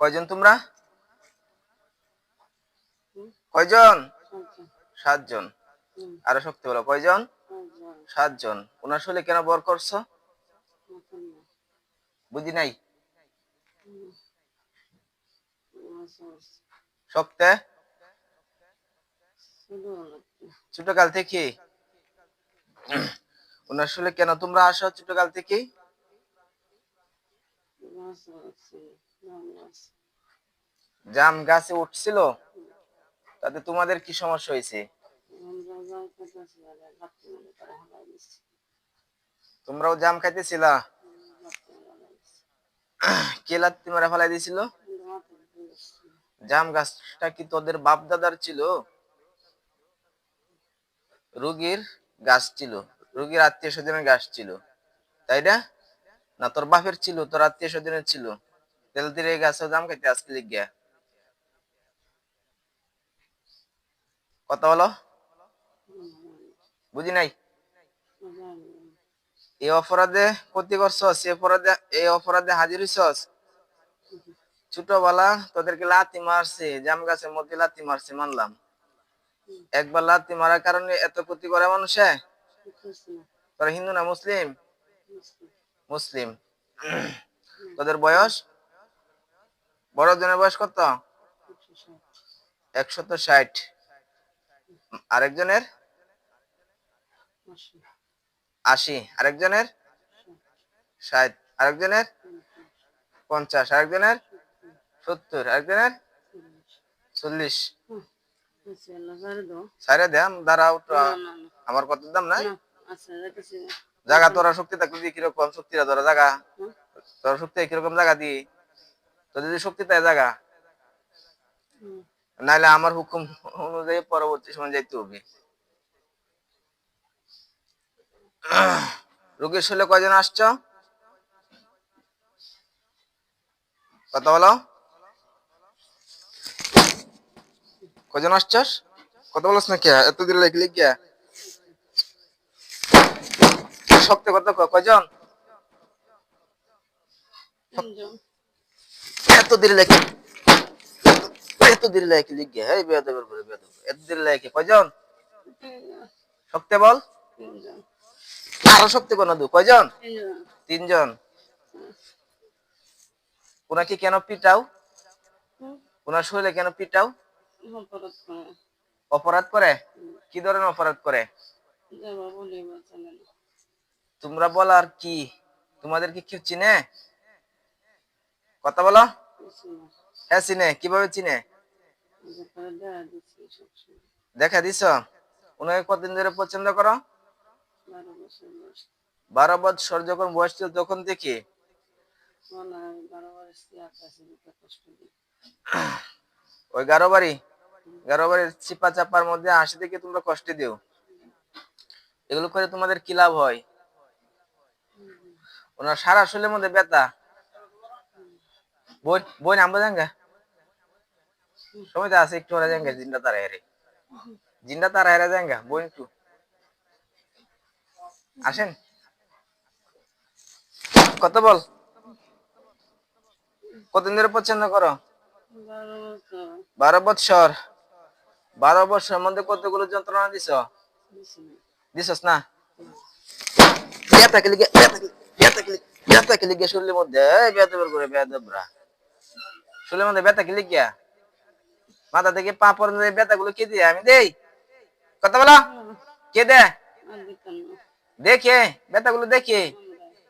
কয়জন তোমরা? কয়জন? সাতজন। আরও শক্তি বলো, কয়জন? সাতজন। ওনার শরীরে কেন বর করছ? বুঝি নাই? শক্তে? ছোটকাল থেকে? ওনার শরীরে কেন তোমরা আসো ছোটকাল থেকে? জাম গাছে উঠছিল, তাতে তোমাদের কি সমস্যা হয়েছে? তোমরাও জাম খাইতেছিলা? কে লাত্তি মারা ফেলাই দিছিল? জাম গাছটা কি তোদের বাপ দাদার ছিল? রুগীর গাছ ছিল, রুগীর আত্মীয় স্বজনের গাছ ছিল, তাই না? না, তোর বাপের ছিল, তোর আত্মীয় স্বজনের ছিল। তেল দিয়ে এই গাছে জাম খাইতে আজকে লিখ গিয়া কথা বলো? বুঝি নাই? এই অপরাধে ক্ষতি করছস, এই অপরাধে এই অপরাধে হাজির হইছস? ছোটবেলা তোদেরকে লাথি মারছে, জাম গাছের মধ্যে লাথি মারছে, মানলাম। একবার লাথি মারার কারণে এত ক্ষতি করে মানুষে? তোরা হিন্দু না মুসলিম? মুসলিম। তোদের বয়স? বড় জনের বয়স কত? একশত ষাট। আরেকজনের? আশি। আরেকজনের? ষাট। আরেকজনের? পঞ্চাশ। আরেকজনের? সত্তর। আরেকজনের? চল্লিশ। সাইরে দেন দাঁড়াও আমার কত দাম নাই? জায়গা তোরা শক্তি থাকলে কীরকম শক্তিটা তোরা জায়গা তোরা শক্তি কীরকম জায়গা দি? তো যদি শক্তি তাই জায়গা নাইলে আমার হুকুম অনুযায়ী পরবর্তী সময় যাইতে হবে। রোগীর শরীরে কয়জন আসছ? কথা বলো। কজন আসছস কথা বলছ না কে এত দিন লিখলি গিয়া। শক্তি কত? ক- কয়জন? এত দেরি লেখে এত দেরি বেয়াদব এত দেরি লেখে কয়জন? বল। আরও কোন দু কয়জন? তিনজন। ওনাকে কেন পিটাও? ওনার শরীরে কেন পিটাও? অপরাধ করে? কি ধরনের অপরাধ করে? তোমরা বলার কি? তোমাদের কি কেউ চিনে? কথা বলো। হ্যাঁ চিনে। কীভাবে চিনে? দেখা দিছ? ওনাকে কতদিন ধরে পছন্দ করো? বারো বছর যখন বয়স ছিল তখন থেকে? ওই গারো বাড়ি গারো বাড়ির চিপা চাপার মধ্যে হাসি থেকে তোমরা কষ্ট দিও। এগুলো করে তোমাদের কি লাভ হয়? ওনার সারা শরীরের মধ্যে ব্যথা। বই বই নামবো জাঙ্গা সময় তো আছে, একটু ওরা জিন্দা তারা হেরে। জিন্দা তারা হেরে বই একটু। আসেন। কত বল। কতদিন ধরে পছন্দ করো? বারো বছর বারো বছরের মধ্যে কতগুলো যন্ত্রণা দিছ? দিছস না? ব্যথা খেলে গিয়ে ব্যথা খেলে ব্যথা খেলে ব্যথা খেলে শরীরের মধ্যে এই ব্যথা বের করে ব্যথা শরীরের মধ্যে ব্যথা খেলে গিয়া? মাথা থেকে পা পর্যন্ত এই ব্যথাগুলো কে দিয়ে? আমি দেই। কথা বলা। কে দে দেখে ব্যথাগুলো দেখে।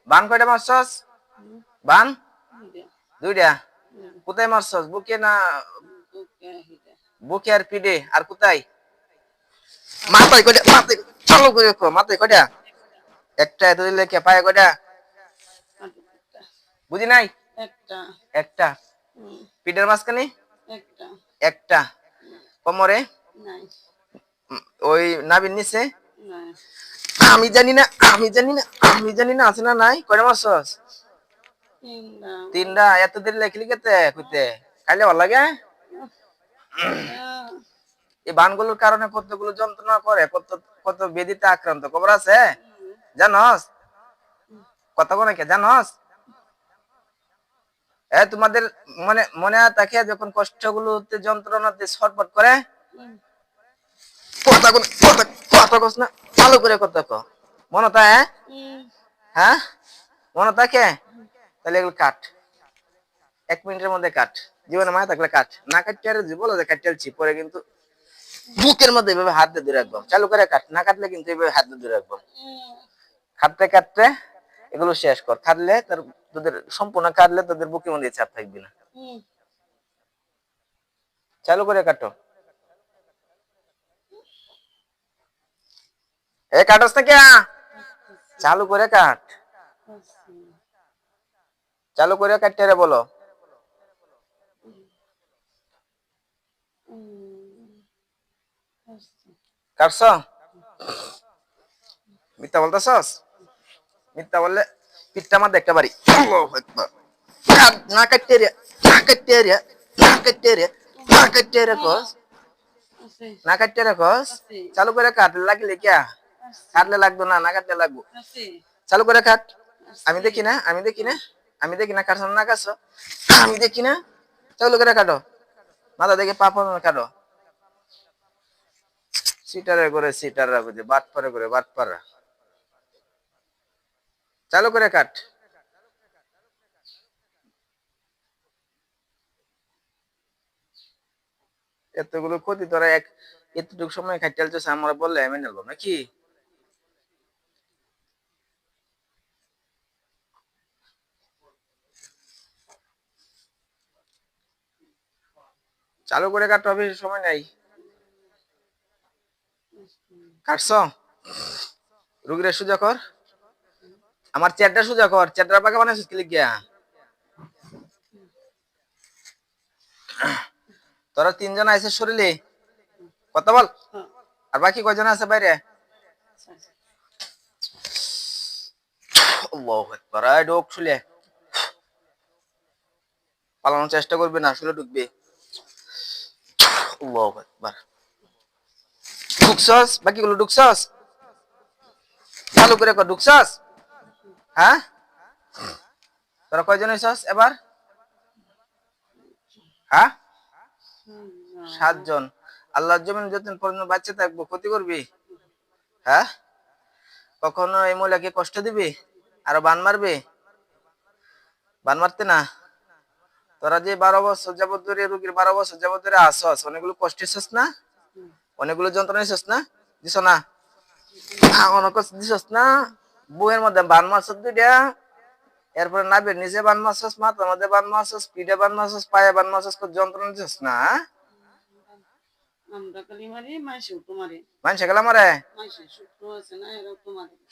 বান কয়টা মারছস? বান? দুইটা। কোথায় মারছস? বুকে না বুকে আর পিঠে? আর কোথায়? মাথায় কয়টা? মাথায় চালু করে মাথায় কয়টা? একটা এত দিলে কে পায়ে কয়টা? বুঝি নাই? একটা। একটা। পিঠের মাঝখানে? একটা। কোমরে? ওই নাবির নিচে? আমি জানি না আমি জানি না আমি জানি না আছে না নাই। কয়টা মারছস? তিনটা। এত দেরি লেখলি কেতে কইতে? খাইলে ভালো লাগে? এই বানগুলোর কারণে কতগুলো যন্ত্রণা করে কত কত বেদিতে আক্রান্ত। খবর আছে? জানস? কথা কোনে কে জানস? তোমাদের মনে মনে থাকে যখন কষ্টগুলোতে যন্ত্রণাতে ছটফট করে কথা কথা কথা কস না ভালো করে কথা ক। মনে থাকে হ্যাঁ? মনে থাকে তাহলে এগুলো কাট। এক মিনিটের মধ্যে কাট। জীবনে মায়া থাকলে কাট। না কাটতে আর বলো যে কাটতেছি পরে কিন্তু বুকের মধ্যে এভাবে হাত দিয়ে ধরে রাখব। চালু করে কাট। না কাটলে কিন্তু এভাবে হাত দিয়ে ধরে রাখব। কাটতে কাটতে এগুলো শেষ কর। কাটলে তার তোদের সম্পূর্ণ কাটলে তোদের বুকের মধ্যে চাপ থাকবে না। চালু করে কাটো। এ কাটস না কে? চালু করে কাট। চালু করে কাটতে রে বলো। কাটছ? মিথ্যা বলতেছস? মিথ্যা বললে পিঠটা আমার না কাটতে রে চালু করে কাট, লাগলে কাটলে না না কাটলে লাগবো। চালু করে কাট। আমি দেখি না, আমি দেখি না, আমি দেখি না, কাটছ না কাটছ। আমি দেখি না। চালু করে কাটো। মাথা দেখে পা কাটো। সিটারে করে, সিটার রাখো যে বাট পারে করে, বাট পারা। চালু করে কাট। এতগুলো ক্ষতি তোরা এক এতটুকু সময় খাইতে চলছে আমরা বললে আমি নেব নাকি? চালু করে কাটতে হবে সময় নাই। কাটছ? রুগীরা সোজা কর। আমার চেয়ারটা সোজা কর চেয়ারটা পাকা বানাইছিস ক্লিক গিয়া। তোরা তিনজন আছে শরীরে কথা বল। আর বাকি কয়জন আছে বাইরে? ঢোক শুলে। পালানোর চেষ্টা করবে না, শুলে ঢুকবে। ঢুকছস? বাকিগুলো ঢুকছস? করে কর, ঢুকছস? হ্যাঁ? তোরা কয়জন হইছস এবার? হ্যাঁ? সাতজন। আল্লাহর জমিন যতদিন পর্যন্ত বাচ্চা থাকব, ক্ষতি করবি? হ্যাঁ? কখনো এই মহিলাকে কষ্ট দিবি? আরও বান মারবি? বান মারতে না? তোরা যে বারো বছর যাবত ধরে রুগীর বারো বছর যাবত ধরে আসস, অনেকগুলো কষ্ট দিছস না? অনেকগুলো যন্ত্রণা দিছস না? দিস না? দিছস না? বউয়ের মধ্যে বান মারছস দুইটা এরপরে নাবের নিচে বান মারছস মাথার মধ্যে বান মারছস পিঠে বান মারছস পায়ে বান কত যন্ত্রণা দিছস না হ্যাঁ?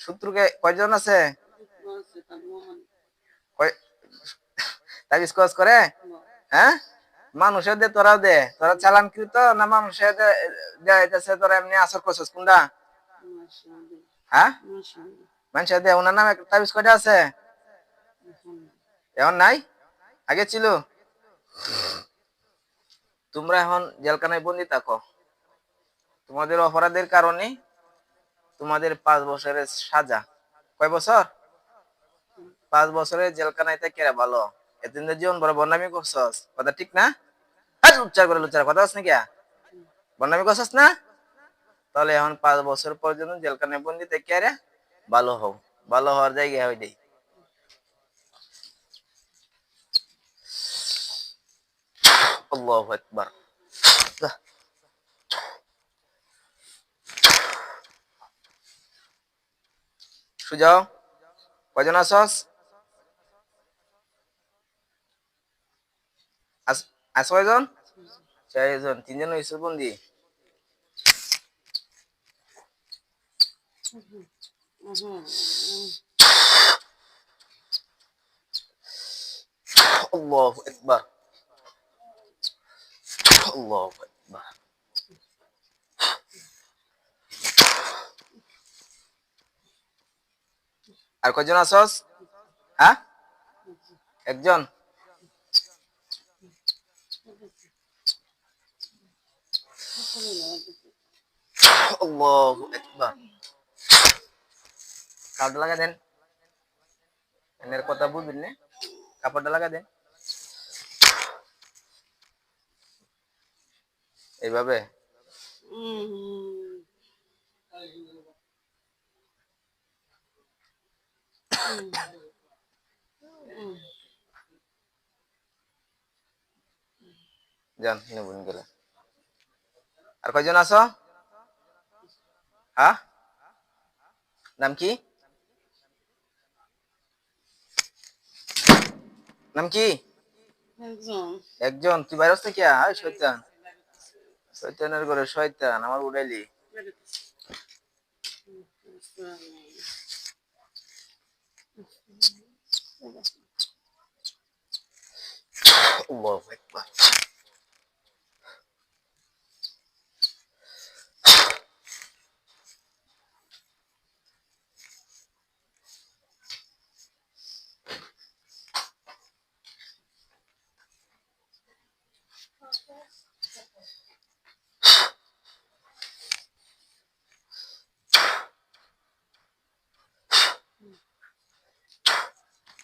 শত্রুকে কয়জন আছে? তারও তাবিজ করে? হ্যাঁ? মানুষের দে তোরা দে। তোরা না মানুষের দে- তোরা এমনি আসর করছিস কোনটা? মাশাআল্লাহ হ্যাঁ? মাশাআল্লাহ মানুষের দে, ওনার নামে তাবিজ কয়টা আছে? এখন নাই? আগে ছিল? তোমরা এখন জেলখানায় বন্দি থাকো। তোমাদের অপরাধের কারণে তোমাদের পাঁচ বছরের সাজা। কয় বছর? পাঁচ বছরের জেলখানায় থেকে ভালো? এতদিন জীবন বড় বন্যামি করছস। কথা ঠিক না? আরে লুচ্চার করে লুচ্চার। কথা আছে নাকি? বন্যামি করছস না? তাহলে এখন পাঁচ বছর পর্যন্ত জেলখানায় বন্দি থেকে আরে। ভালো হও, ভালো হওয়ার জায়গা হই দেই আল্লাহু আকবার। সুজাও কয়জন আসস আস- আস কয়জন? চারজন, তিনজন হয়েছে বন্দি আল্লাহু আকবার আল্লাহু আকবার আর কয়জন আসস হ্যাঁ একজন আল্লাহু আকবার কাপড় লাগা দেন। এর কথা বুঝবেন না। কাপড়টা লাগা দেন। এইভাবে। যান নেবুন গেলে আর কয়জন আছো? হ্যাঁ? নাম কি? নাম কি? একজন। একজন? তুই বাইরে আসতে কিয়া শৈতানের শয়তান। শয়তানের ঘরে শয়তান আমার উড়াইলি। আল্লাহু আকবার।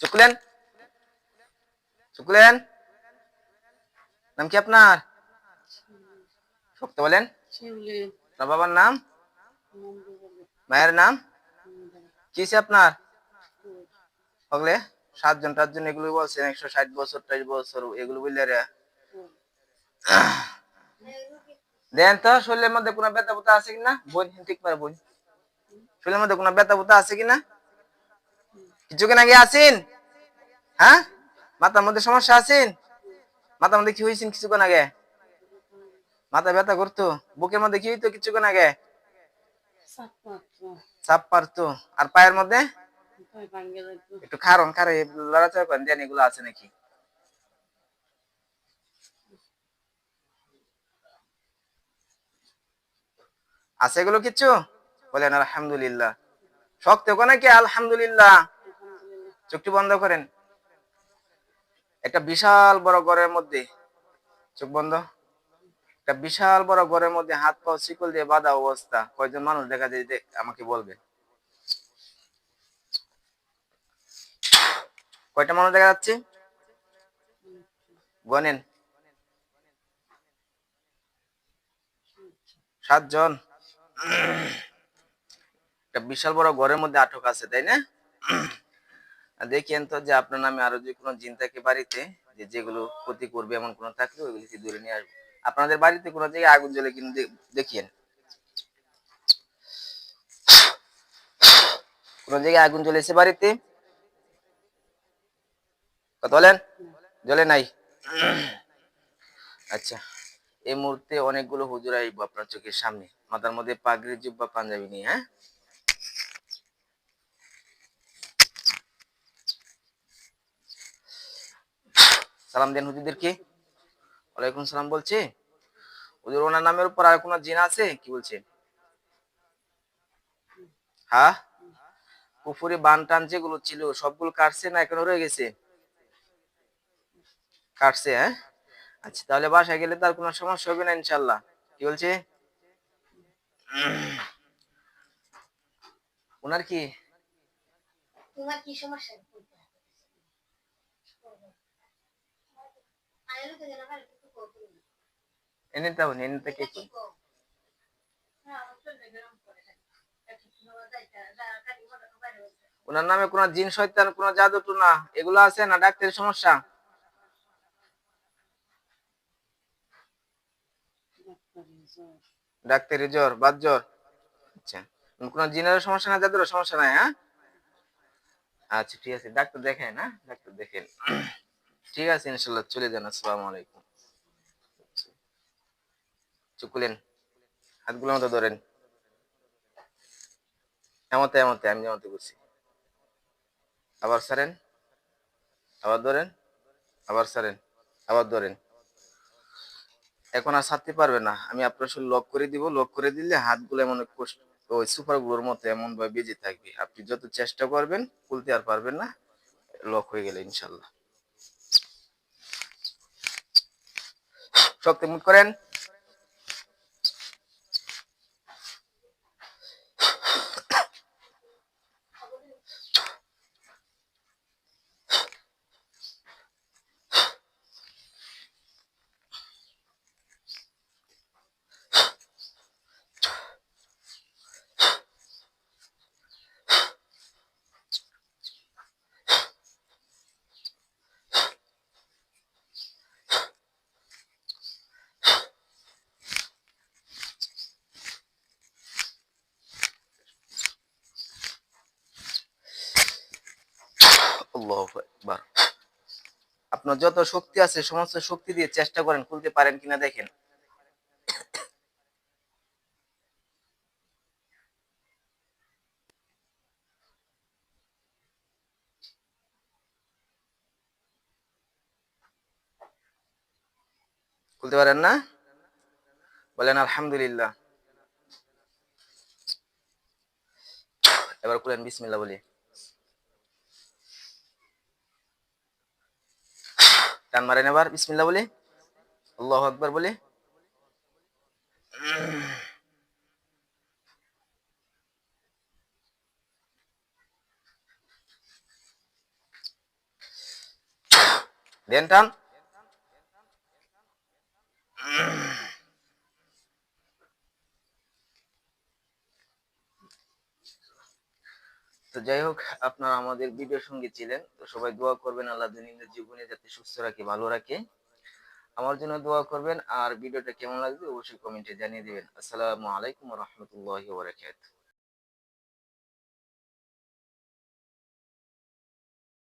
চুকলেন চুকলেন নাম কি আপনার শক্ত বলেন আপনার বাবার নাম মায়ের নাম কি আপনার। হগলে সাতজন টাতজন এগুলো বলছেন একশো ষাট বছর টাইশ বছর এগুলো বললে রে। দেন তো শরীরের মধ্যে কোনো ব্যথা বুতা আছে কিনা? বোন ঠিক পারে বোন শরীরের মধ্যে কোনো ব্যথা বুতা আছে কিনা? কিছুক্ষণ আগে আছেন হ্যাঁ? মাথার মধ্যে সমস্যা আছেন? মাথার মধ্যে কি হয়েছেন কিছুক্ষণ আগে? মাথা ব্যথা করতো? বুকের মধ্যে কি হইতো কিছুক্ষণ আগে? চাপ পারতো আর পায়ের মধ্যে? একটু খারণ খারে লড়াচড়া করেন দেন এগুলো আছে নাকি? আছে এগুলো কিচ্ছু বলেন আলহামদুলিল্লাহ। শক্ত কো নাকি আলহামদুলিল্লাহ? চোখটি বন্ধ করেন। একটা বিশাল বড় ঘরের মধ্যে, চোখ বন্ধ। একটা বিশাল বড় ঘরের মধ্যে হাত পা শিকল দিয়ে বাঁধা অবস্থা। কয়জন মানুষ দেখা যায় আমাকে বলবে। কয়টা মানুষ দেখা যাচ্ছে? গনেন। সাতজন। একটা বিশাল বড় ঘরের মধ্যে আটক আছে, তাই না? দেখেন তো যে আপনার নামে আরও যে কোনো জিন থাকে বাড়িতে, যে যেগুলো ক্ষতি করবে এমন কোনো থাকলে ওইগুলিকে দূরে নিয়ে আসব। আপনাদের বাড়িতে কোনো জায়গায় আগুন জ্বলে কিন্তু দেখিয়েন। কোন জায়গায় আগুন জ্বলেছে বাড়িতে? কথা বলেন? জ্বলে নাই? আচ্ছা এই মুহূর্তে অনেকগুলো হুজুর আইব আপনার চোখের সামনে। মাথার মধ্যে পাগড়ি, জুব্বা, পাঞ্জাবি নিয়ে হ্যাঁ? সালাম দেন হুজুরদেরকে। ওয়ালাইকুম সালাম বলছে। হুজুর, ওনার নামের উপর আর কোনো জিন আছে? কি বলছে? হ্যাঁ? পুকুরে বান টান যেগুলো ছিল, সবগুলো কাটছে না এখনও রয়ে গেছে? কাটছে হ্যাঁ? আচ্ছা তাহলে বাসায় গেলে তার কোনো সমস্যা হবে না ইনশাল্লাহ কি বলছে? ওনার কি? তোমার কি সমস্যা আয়লো তো জানা ভালো কিছু করতে না এনে তাও এনে থেকে কি কো না আমার তো গরম করে থাকে একটু নওয়া যাইতা যা কাটি মনে বাইরে হচ্ছে ওনার নামে কোনো জিন শয়তান কোনো জাদু টুনা এগুলো আছে না ডাক্তারের সমস্যা ডাক্তারি জ্বর বাদ জ্বর আচ্ছা কোনো জিনের সমস্যা না যাদের সমস্যা নাই হ্যাঁ আচ্ছা ঠিক আছে ডাক্তার দেখেন হ্যাঁ ডাক্তার দেখেন ঠিক আছে, ইনশাল্লাহ চলে যান, আসসালামু আলাইকুম। চুকুলেন হাতগুলো মতো ধরেন। এমতে এমতে, আমি যেমতে করছি। আবার সারেন আবার ধরেন, আবার সারেন আবার ধরেন। এখন আর ছাড়তে পারবে না। আমি আপনার শুধু লক করে দিব লক করে দিলে হাতগুলো এমন কষ্ট ওই সুপারগুলোর মতো এমন ভাবে বেজে থাকবে। আপনি যত চেষ্টা করবেন, খুলতে আর পারবেন না লক হয়ে গেলে, ইনশাল্লাহ। শক্তি মুখ করেন। আপনার যত শক্তি আছে, সমস্ত শক্তি দিয়ে চেষ্টা করেন, খুলতে পারেন কিনা দেখেন। খুলতে পারেন না? বলেন, আলহামদুলিল্লাহ। এবার খুলেন, বিসমিল্লাহ বলি। টান মারেন এবার বিসমিল্লা বলে। আল্লাহ আকবর বলে। দেন টান। যাই হোক, আপনারা আমাদের ভিডিও সঙ্গে ছিলেন, তো সবাই দোয়া করবেন, আল্লাহ দৈনন্দিন জীবনে যাতে সুস্থ রাখে, ভালো রাখে। আমার জন্য দোয়া করবেন, আর ভিডিওটা কেমন লাগবে অবশ্যই কমেন্টে জানিয়ে দেবেন। আসসালামু আলাইকুম রহমতুল্লাহ বারাকাতুহু।